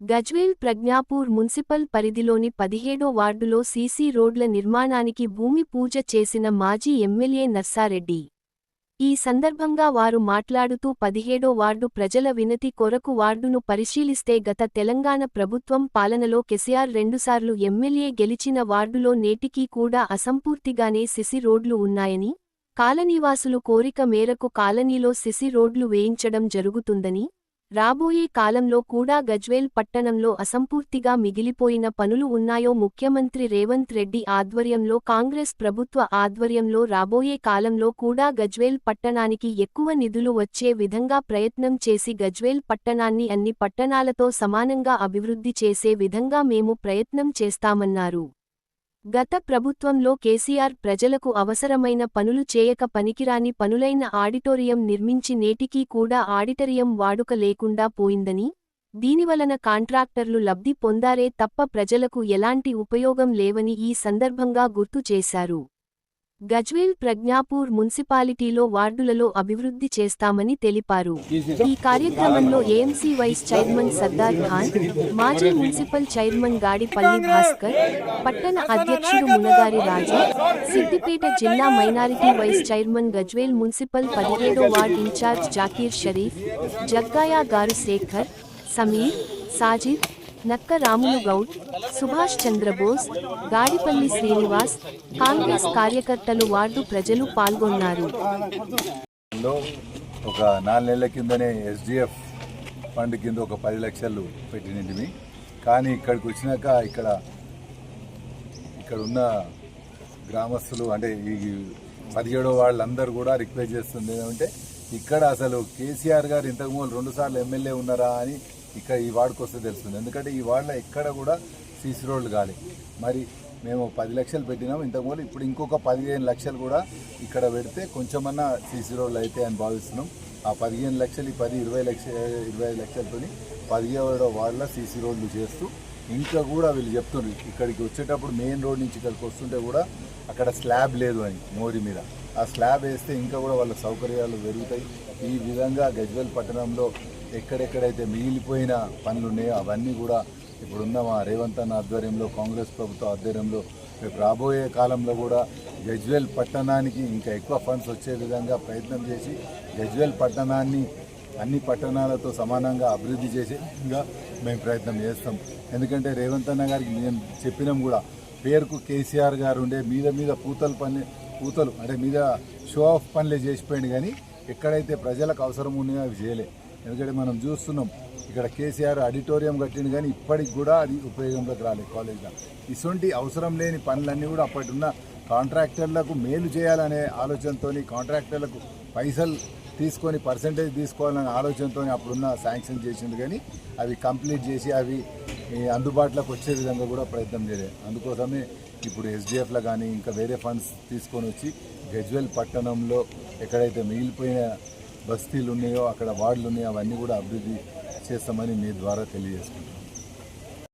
Gajwel Pragnapur municipal పరిధిలోని పదిహేడో వార్డులో సీసీ రోడ్ల నిర్మాణానికి భూమి పూజ చేసిన మాజీ ఎమ్మెల్యే నర్సారెడ్డి. ఈ సందర్భంగా వారు మాట్లాడుతూ పదిహేడో వార్డు ప్రజల వినతి కొరకు వార్డును పరిశీలిస్తే గత తెలంగాణ ప్రభుత్వం పాలనలో కెసిఆర్ రెండుసార్లు ఎమ్మెల్యే గెలిచిన వార్డులో నేటికీ కూడా అసంపూర్తిగానే సిసి రోడ్లు ఉన్నాయని కాలనీవాసులు కోరిక మేరకు కాలనీలో సిసి రోడ్లు వేయించడం జరుగుతుందని రాబోయే కాలంలో కూడా గజ్వేల్ పట్టణంలో అసంపూర్తిగా మిగిలిపోయిన పనులు ఉన్నాయో ముఖ్యమంత్రి రేవంత్ రెడ్డి ఆధ్వర్యంలో కాంగ్రెస్ ప్రభుత్వ ఆధ్వర్యంలో రాబోయే కాలంలో కూడా గజ్వేల్ పట్టణానికి ఎక్కువ నిధులు వచ్చే విధంగా ప్రయత్నం చేసి గజ్వేల్ పట్టణాన్ని అన్ని పట్టణాలతో సమానంగా అభివృద్ధి చేసే విధంగా మేము ప్రయత్నం చేస్తామన్నారు. గత ప్రభుత్వంలో కేసీఆర్ ప్రజలకు అవసరమైన పనులు చేయక పనికిరాని పనులైన ఆడిటోరియం నిర్మించి నేటికీ కూడా ఆడిటోరియం వాడుక లేకుండా పోయిందని దీనివలన కాంట్రాక్టర్లు లబ్ధి పొందారే తప్ప ప్రజలకు ఎలాంటి ఉపయోగం లేవని ఈ సందర్భంగా గుర్తు చేశారు. గజ్వేల్ ప్రజ్ఞాపూర్ మున్సిపాలిటీలో వార్డులలో అభివృద్ధి చేస్తామని తెలిపారు. ఈ కార్యక్రమంలో AMC vice chairman Sardar Khan మాజీ మున్సిపల్ చైర్మన్ గాడిపల్లి భాస్కర్ పట్టణ అధ్యక్షుడు మునగారి రాజు సిద్దిపేట జిల్లా minority vice chairman Gajwel municipal పదిహేడో వార్డ్ ఇన్ఛార్జ్ జాకీర్ షరీఫ్ జగ్గాయా గారు శేఖర్ సమీర్ సాజిద్ నక్క రాములు గౌడ్ సుభాష్ చంద్రబోస్ గాడిపల్లి శ్రీనివాస్ కాంగ్రెస్ కార్యకర్తలు వార్డు ప్రజలు పాల్గొన్నారు. ఒక నాలుగు నెలల కిందనే ఎస్డిఎఫ్ ఫండ్ కింద ఒక పది లక్షలు పెట్టినవి కానీ ఇక్కడికి వచ్చినాక ఇక్కడ ఇక్కడ ఉన్న గ్రామస్తులు అంటే ఈ పదిహేడో వాళ్ళందరూ కూడా రిక్వెస్ట్ చేస్తుంది ఏమంటే ఇక్కడ అసలు కేసీఆర్ గారు ఇంతకుముందు రెండుసార్లు ఎమ్మెల్యే ఉన్నారా అని ఇక్కడ ఈ వార్డుకు వస్తే తెలుస్తుంది. ఎందుకంటే ఈ వార్డులో ఎక్కడ కూడా సీసీ రోడ్లు కాలి. మరి మేము పది లక్షలు పెట్టినాము. ఇంతకుముందు ఇప్పుడు ఇంకొక పదిహేను లక్షలు కూడా ఇక్కడ పెడితే కొంచెమన్నా సీసీ రోడ్లు అయితే అని భావిస్తున్నాం. ఆ పదిహేను లక్షలు ఈ పది ఇరవై లక్ష ఇరవై ఐదు లక్షలతోని పదిహేడో వార్డులో సీసీ రోడ్లు చేస్తూ ఇంకా కూడా వీళ్ళు చెప్తున్నారు. ఇక్కడికి వచ్చేటప్పుడు మెయిన్ రోడ్ నుంచి ఇక్కడికి వస్తుంటే కూడా అక్కడ స్లాబ్ లేదు అని మోరి మీద. ఆ స్లాబ్ వేస్తే ఇంకా కూడా వాళ్ళ సౌకర్యాలు పెరుగుతాయి. ఈ విధంగా గజ్వేల్ పట్టణంలో ఎక్కడెక్కడైతే మిగిలిపోయిన పనులు ఉన్నాయో అవన్నీ కూడా ఇప్పుడున్న మా రేవంత్ అన్న ఆధ్వర్యంలో కాంగ్రెస్ ప్రభుత్వ ఆధ్వర్యంలో రేపు రాబోయే కాలంలో కూడా గజ్వేల్ పట్టణానికి ఇంకా ఎక్కువ ఫండ్స్ వచ్చే విధంగా ప్రయత్నం చేసి గజ్వేల్ పట్టణాన్ని అన్ని పట్టణాలతో సమానంగా అభివృద్ధి చేసేగా మేము ప్రయత్నం చేస్తాం. ఎందుకంటే రేవంత్ అన్న గారికి మేము చెప్పినాం కూడా పేరుకు కేసీఆర్ గారు ఉండే మీద మీద పూతలు పని పూతలు అంటే మీద షో ఆఫ్ పనులే చేసిపోయింది కానీ ఎక్కడైతే ప్రజలకు అవసరం ఉన్నాయో అవి చేయలే. ఎందుకంటే మనం చూస్తున్నాం ఇక్కడ కేసీఆర్ ఆడిటోరియం కట్టింది కానీ ఇప్పటికి కూడా అది ఉపయోగంలోకి రాలేదు కాలేజ్లో. ఇటువంటి అవసరం లేని పనులన్నీ కూడా అప్పటి ఉన్న కాంట్రాక్టర్లకు మేలు చేయాలనే ఆలోచనతోని కాంట్రాక్టర్లకు పైసలు తీసుకొని పర్సంటేజ్ తీసుకోవాలనే ఆలోచనతో అప్పుడున్న శాంక్షన్ చేసింది కానీ అవి కంప్లీట్ చేసి అవి అందుబాటులోకి వచ్చే విధంగా కూడా ప్రయత్నం చేయలేదు అందుకోసమే ఇప్పుడు ఎస్డిఎఫ్లో కానీ ఇంకా వేరే ఫండ్స్ తీసుకొని వచ్చి గజ్వెల్ పట్టణంలో ఎక్కడైతే మిగిలిపోయిన బస్తీలు ఉన్నాయో అక్కడ వార్డులు ఉన్నాయో అవన్నీ కూడా అభివృద్ధి చేస్తామని మీ ద్వారా తెలియజేసుకుంటున్నాను